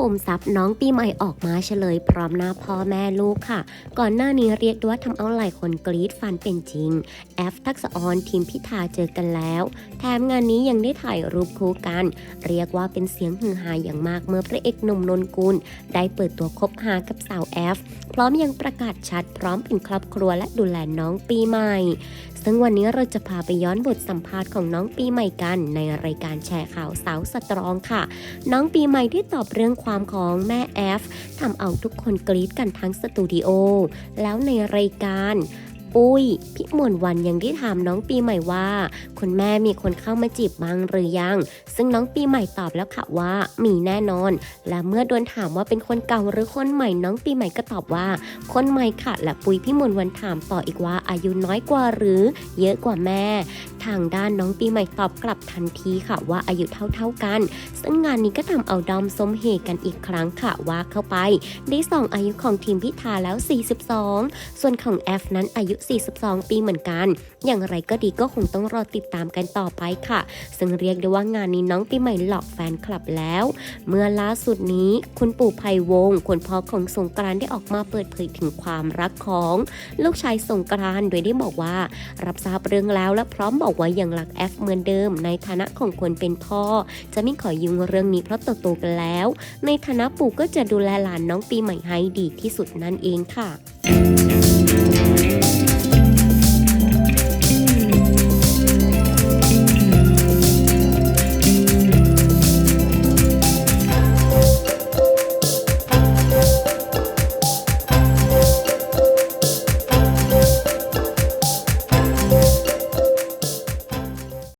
คุมทรัพย์น้องปีใหม่ออกมาเฉลยพร้อมหน้าพ่อแม่ลูกค่ะ ก่อนหน้านี้เรียกด้ว่าทำเอาหลายคนกรี๊ดฟันเป็นจริง แอฟทักษะออนทีมพิธาเจอกันแล้ว แถมงานนี้ยังได้ถ่ายรูปคู่กัน เรียกว่าเป็นเสียงฮือฮาอย่างมากเมื่อพระเอกหนุ่มนนกุลได้เปิดตัวคบหากับสาวแอฟพร้อมยังประกาศชัดพร้อมเป็นครอบครัวและดูแลน้องปีใหม่ ซึ่งวันนี้เราจะพาไปย้อนบทสัมภาษณ์ของน้องปีใหม่กัน ในรายการแชร์ข่าวสาวสตรองค่ะ น้องปีใหม่ที่ตอบเรื่องความความของแม่แอฟทำเอาทุกคนกรี๊ดกันทั้งสตูดิโอ แล้วในรายการ ปุ้ยพิมลวันยังได้ถามน้องปีใหม่ว่า คุณแม่มีคนเข้ามาจีบบ้างหรือยัง ซึ่งน้องปีใหม่ตอบแล้วค่ะว่ามีแน่นอน และเมื่อโดนถามว่าเป็นคนเก่าหรือคนใหม่น้องปีใหม่ก็ตอบว่า คนใหม่ค่ะและปุ้ยพิมลวันถามต่ออีกว่าอายุน้อยกว่าหรือ เยอะกว่าแม่ ทางด้านน้องปีใหม่ตอบกลับทันทีค่ะว่าอายุเท่าๆกัน ซึ่งงานนี้ก็ทำเอาดอมสมเหตุกันอีกครั้งค่ะว่าเข้าไป ได้ส่องอายุของทีมพิธาแล้ว 42 ส่วนของแอฟนั้นอายุ42ปีเหมือนกัน อย่างไรก็ดีก็คงต้องรอติดตามกันต่อไปค่ะ ซึ่งเรียกได้ว่างานนี้น้องปีใหม่หลอกแฟนคลับแล้ว เมื่อล่าสุดนี้คุณปู่ไพวงคุณพ่อของสงกรานได้ออกมาเปิดเผยถึงความรักของลูกชายสงกรานโดยได้บอกว่า รับทราบเรื่องแล้วและพร้อมบอกว่ายังรักแอฟเหมือนเดิม ในฐานะของคนเป็นพ่อ จะไม่ขอยุ่งเรื่องนี้เพราะโตๆกันแล้ว ในฐานะปู่ก็จะดูแลหลานน้องปีใหม่ให้ดีที่สุดนั่นเองค่ะ